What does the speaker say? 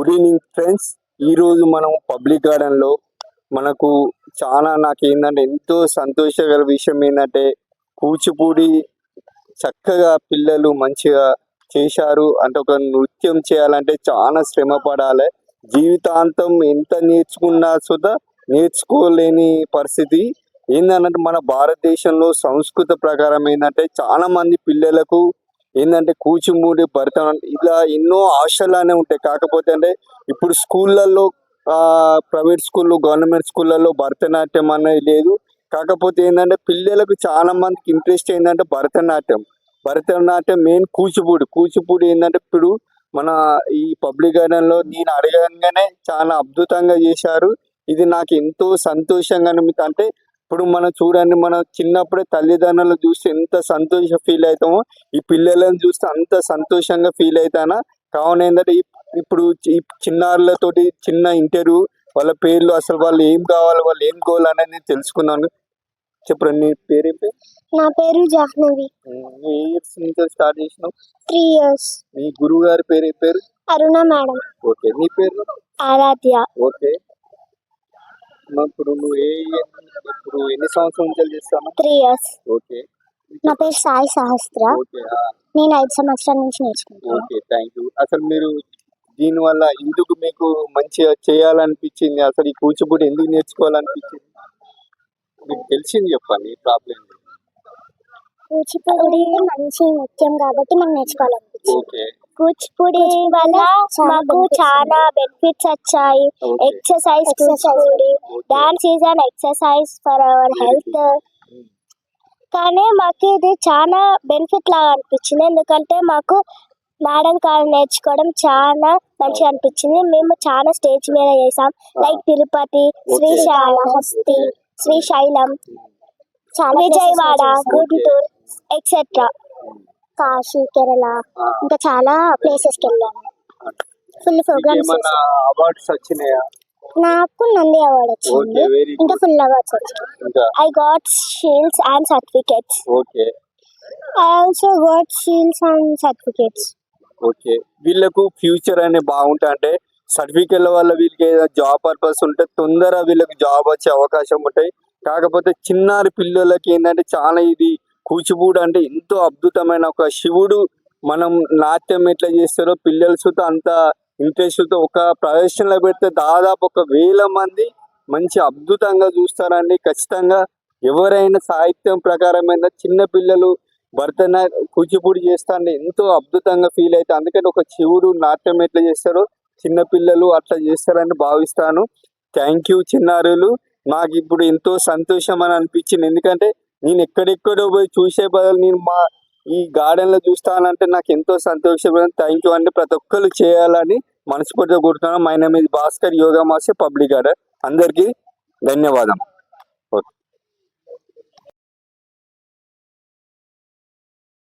Good evening friends ఈరోజు మనం public గార్డెన్లో మనకు చాలా నాకు ఏంటంటే ఎంతో సంతోషకర విషయం ఏంటంటే కూచిపూడి చక్కగా పిల్లలు మంచిగా చేశారు. అంటే ఒక నృత్యం చేయాలంటే చాలా శ్రమ పడాలి. జీవితాంతం ఎంత నేర్చుకున్నా సుధా నేర్చుకోలేని పరిస్థితి. ఏంటంటే మన భారతదేశంలో సంస్కృత ప్రకారం ఏంటంటే చాలా మంది పిల్లలకు ఏంటంటే కూచిపూడి భరతనాట్యం ఇలా ఎన్నో ఆశలానే ఉంటాయి. కాకపోతే అంటే ఇప్పుడు స్కూళ్ళల్లో ప్రైవేట్ స్కూళ్ళు గవర్నమెంట్ స్కూళ్ళల్లో భరతనాట్యం అనేది లేదు. కాకపోతే ఏంటంటే పిల్లలకు చాలా మందికి ఇంట్రెస్ట్ ఏంటంటే భరతనాట్యం. భరతనాట్యం మెయిన్ కూచిపూడి. కూచిపూడి ఏంటంటే ఇప్పుడు మన ఈ పబ్లిక్ గార్డెన్లో నేను అడగంగానే చాలా అద్భుతంగా చేశారు. ఇది నాకు ఎంతో సంతోషంగా అనిపిస్తుంది. అంటే ఇప్పుడు మనం చూడండి మన చిన్నప్పుడే తల్లిదండ్రులు చూస్తే ఎంత సంతోష ఫీల్ అవుతామో ఈ పిల్లలను చూస్తే అంత సంతోషంగా ఫీల్ అవుతానా కావున ఏంటంటే ఇప్పుడు చిన్నారులతోటి చిన్న ఇంటర్వ్యూ వాళ్ళ పేర్లు అసలు వాళ్ళు ఏం కావాలి వాళ్ళు ఏం గోల్ అనేది నేను తెలుసుకున్నాను. చెప్పండి నీ పేరు నా పేరు జాహ్నవి. ఏ ఇయర్స్ నుంచి స్టార్ట్ చేసినావు? త్రీ ఇయర్స్ మీ గురువు గారి పేరు ఏ పేరు? అరుణ మేడం. ఓకే నీ పేరు? ఆరాధ్య. ఓకే. ఇప్పుడు నువ్వు ఏ ఇప్పుడు ఎన్ని సంవత్సరాల నుంచి చేస్తాను త్రీ ఇయర్స్ ఓకే. నా పేరు సాయి సహస్ర. ఓకే నేను ఐదు సంవత్సరాల నుంచి నేర్చుకుంటాను ఓకే థ్యాంక్ యూ అసలు మీరు దీనివల్ల ఎందుకు మీకు మంచిగా చేయాలనిపించింది? అసలు ఈ కూచిపూడి ఎందుకు నేర్చుకోవాలనిపించింది? మీకు తెలిసింది చెప్పండి ప్రాబ్లం కూచిపూడి మంచి నృత్యం కాబట్టి మనం నేర్చుకోవాలనిపించింది. ఓకే. కూచిపూడి వల్ల మాకు చాలా బెనిఫిట్స్ వచ్చాయి. Exercise Kuchipudi dance is an exercise for our health కానీ మాకు ఇది చాలా బెనిఫిట్ లాగా అనిపించింది. ఎందుకంటే మాకు మేడం కాడ నేర్చుకోవడం చాలా మంచిగా అనిపించింది. మేము చాలా స్టేజ్ మీద చేసాం లైక్ తిరుపతి శ్రీకాళహస్తి శ్రీశైలం చాలా విజయవాడ గుంటూరు ఎక్సెట్రా కాశీ కేరళ ఇంకా చాలా ప్లేసెస్కి వెళ్ళాము ఫుల్ ప్రోగ్రామ్స్ అవార్డ్స్ వచ్చినాయా? నాకు నంది అవార్డ్ వచ్చింది. ఇంకా ఫుల్ అవార్డ్స్ వచ్చాయి. ఇంకా? I got shields and certificates. Okay I also got shields and certificates. Okay వీళ్ళకు ఫ్యూచర్ అనే బాగుంటా అంటే సర్టిఫికెట్ల వల్ల వీళ్ళకి ఏదైనా జాబ్ పర్పస్ ఉంటే తొందరగా వీళ్ళకి జాబ్ వచ్చే అవకాశం ఉంటాయి. కాకపోతే చిన్నారి పిల్లలకి ఏంటంటే చాలా ఇది కూచిపూడి అంటే ఎంతో అద్భుతమైన ఒక శివుడు. మనం నాట్యం ఎట్లా చేస్తారో పిల్లలతో అంత ఇంట్రెస్ట్తో ఒక ప్రదర్శనలో పెడితే దాదాపు ఒక వేల మంది మంచి అద్భుతంగా చూస్తారండి. ఖచ్చితంగా ఎవరైనా సాహిత్యం ప్రకారమైన చిన్న పిల్లలు భరతనా కూచిపూడి చేస్తాండి ఎంతో అద్భుతంగా ఫీల్ అవుతాయి అందుకని ఒక శివుడు నాట్యం ఎట్లా చేస్తారో చిన్న పిల్లలు అట్లా చేస్తారని భావిస్తాను. థ్యాంక్ యూ చిన్నారులు. నాకు ఇప్పుడు ఎంతో సంతోషం అని అనిపించింది. ఎందుకంటే నేను ఎక్కడెక్కడో పోయి చూసే బదులు నేను మా ఈ గార్డెన్లో చూస్తానంటే నాకు ఎంతో సంతోషం థ్యాంక్ యూ అంటే ప్రతి ఒక్కరు చేయాలని మనస్ఫూర్తిగా కోరుతున్నాను. మై నేమ్ ఇది Bhaskar yoga master public garden అందరికీ ధన్యవాదం. ఓకే.